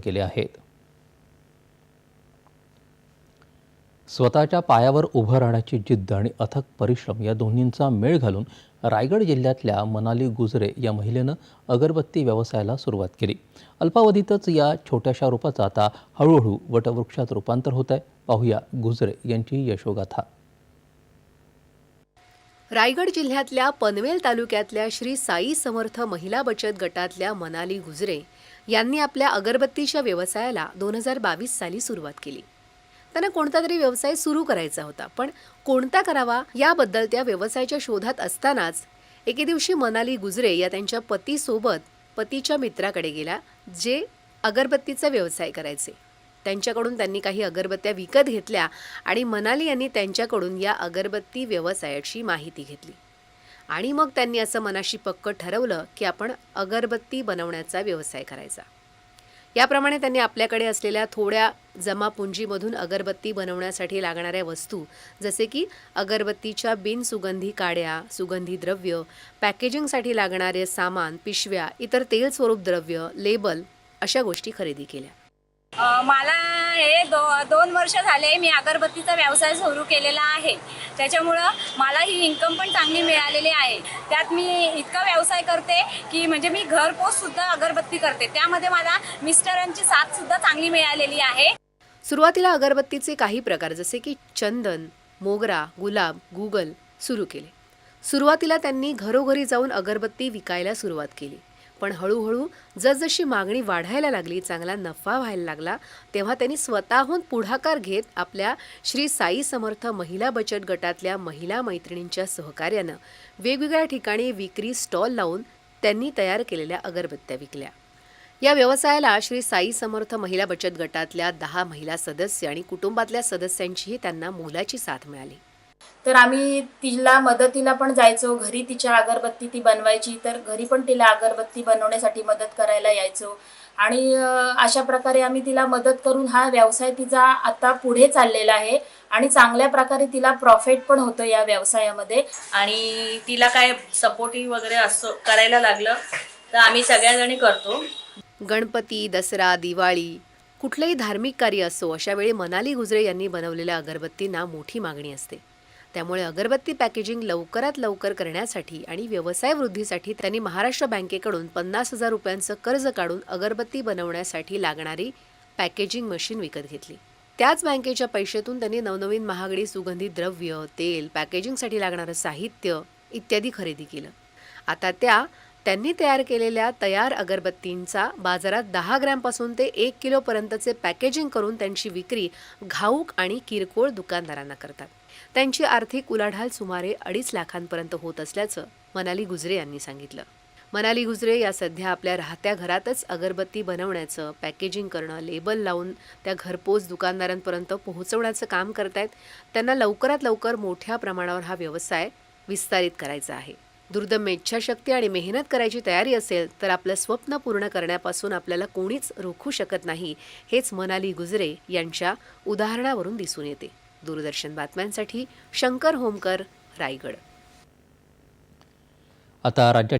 केले आहेत. स्वतःच्या पायावर उभं राहण्याची जिद्द आणि अथक परिश्रम या दोन्हींचा मेळ घालून रायगड जिल्ह्यातल्या मनाली गुजरे या महिलेनं अगरबत्ती व्यवसायाला सुरुवात केली. अल्पावधीतच या छोट्याशा रूपाचं आता हळूहळू वटवृक्षात रूपांतर होत आहे. पाहूया गुजरे यांची यशोगाथा. रायगड जिल्ह्यातल्या पनवेल तालुक्यातल्या श्री साई समर्थ महिला बचत गटातल्या मनाली गुजरे यांनी आपल्या अगरबत्तीच्या व्यवसायाला दोन हजार बावीस साली सुरुवात केली. त्यांना कोणता तरी व्यवसाय सुरू करायचा होता पण कोणता करावा याबद्दल त्या व्यवसायाच्या शोधात असतानाच एके दिवशी मनाली गुजरे या त्यांच्या पतीसोबत पतीच्या मित्राकडे गेल्या जे अगरबत्तीचा व्यवसाय करायचे. त्यांच्याकडून त्यांनी काही अगरबत्त्या विकत घेतल्या आणि मनाली यांनी त्यांच्याकडून या अगरबत्ती व्यवसायाची माहिती घेतली. आणि मग त्यांनी असं मनाशी पक्क ठरवलं की आपण अगरबत्ती बनवण्याचा व्यवसाय करायचा. याप्रमाणे त्यांनी आपल्याकडे असलेल्या थोड्या जमापुंजीमधून अगरबत्ती बनवण्यासाठी लागणाऱ्या वस्तू जसे की अगरबत्तीच्या बिनसुगंधी काड्या सुगंधी द्रव्य पॅकेजिंगसाठी लागणारे सामान पिशव्या इतर तेल स्वरूप द्रव्य लेबल अशा गोष्टी खरेदी केल्या. मला हे दो दोन वर्ष झाले मी अगरबत्तीचा व्यवसाय सुरू केलेला आहे. त्याच्यामुळं मला ही इन्कम पण चांगली मिळालेली आहे. त्यात मी इतका व्यवसाय करते की म्हणजे मी घरपोचसुद्धा अगरबत्ती करते. त्यामध्ये मला मिस्टरांची साथसुद्धा चांगली मिळालेली आहे. सुरुवातीला अगरबत्तीचे काही प्रकार जसे की चंदन मोगरा गुलाब गुगल सुरू केले. सुरुवातीला त्यांनी घरोघरी जाऊन अगरबत्ती विकायला सुरुवात केली. पण हळूहळू जसजशी मागणी वाढायला लागली चांगला नफा व्हायला लागला तेव्हा त्यांनी स्वतःहून पुढाकार घेत आपल्या श्री साई समर्थ महिला बचत गटातल्या महिला मैत्रिणींच्या सहकार्यानं वेगवेगळ्या ठिकाणी विक्री स्टॉल लावून त्यांनी तयार केलेल्या अगरबत्त्या विकल्या. या व्यवसायाला श्री साई समर्थ महिला बचत गटातल्या दहा महिला सदस्य आणि कुटुंबातल्या सदस्यांचीही त्यांना मोलाची साथ मिळाली. तर आम्ही तिला मदतीला पण जायचो. घरी तिच्या अगरबत्ती ती बनवायची तर घरी पण तिला अगरबत्ती बनवण्यासाठी मदत करायला यायचो. आणि अशा प्रकारे आम्ही तिला मदत करून हा व्यवसाय तिचा आता पुढे चाललेला आहे. आणि चांगल्या प्रकारे तिला प्रॉफिट पण होतं या व्यवसायामध्ये. आणि तिला काय सपोर्टिंग वगैरे असं करायला लागलं तर आम्ही सगळ्याजणी करतो. गणपती दसरा दिवाळी कुठलंही धार्मिक कार्य असो अशा वेळी मनाली गुजरे यांनी बनवलेल्या अगरबत्तींना मोठी मागणी असते. त्यामुळे अगरबत्ती पॅकेजिंग लवकरात लवकर करण्यासाठी आणि व्यवसाय वृद्धीसाठी त्यांनी महाराष्ट्र बँकेकडून पन्नास हजार रुपयांचं कर्ज काढून अगरबत्ती बनवण्यासाठी लागणारी पॅकेजिंग मशीन विकत घेतली. त्याच बँकेच्या पैशातून त्यांनी नवनवीन महागडी सुगंधी द्रव्य तेल पॅकेजिंगसाठी लागणारं साहित्य इत्यादी खरेदी केलं. आता त्या त्यांनी तयार केलेल्या तयार अगरबत्तींचा बाजारात दहा ग्रॅमपासून ते एक किलोपर्यंतचे पॅकेजिंग करून त्यांची विक्री घाऊक आणि किरकोळ दुकानदारांना करतात. त्यांची आर्थिक उलाढाल सुमारे अडीच लाखांपर्यंत होत असल्याचं मनाली गुजरे यांनी सांगितलं. मनाली गुजरे या सध्या आपल्या राहत्या घरातच अगरबत्ती बनवण्याचं पॅकेजिंग करणं लेबल लावून त्या घरपोच दुकानदारांपर्यंत पोहोचवण्याचं काम करतायत. त्यांना लवकरात लवकर मोठ्या प्रमाणावर हा व्यवसाय विस्तारित करायचा आहे. दुर्दम्य इच्छाशक्ती आणि मेहनत करायची तयारी असेल तर आपलं स्वप्न पूर्ण करण्यापासून आपल्याला कोणीच रोखू शकत नाही हेच मनाली गुजरे यांच्या उदाहरणावरून दिसून येते. दूरदर्शन बातम्यांसाठी शंकर होमकर रायगड. आता राज्यात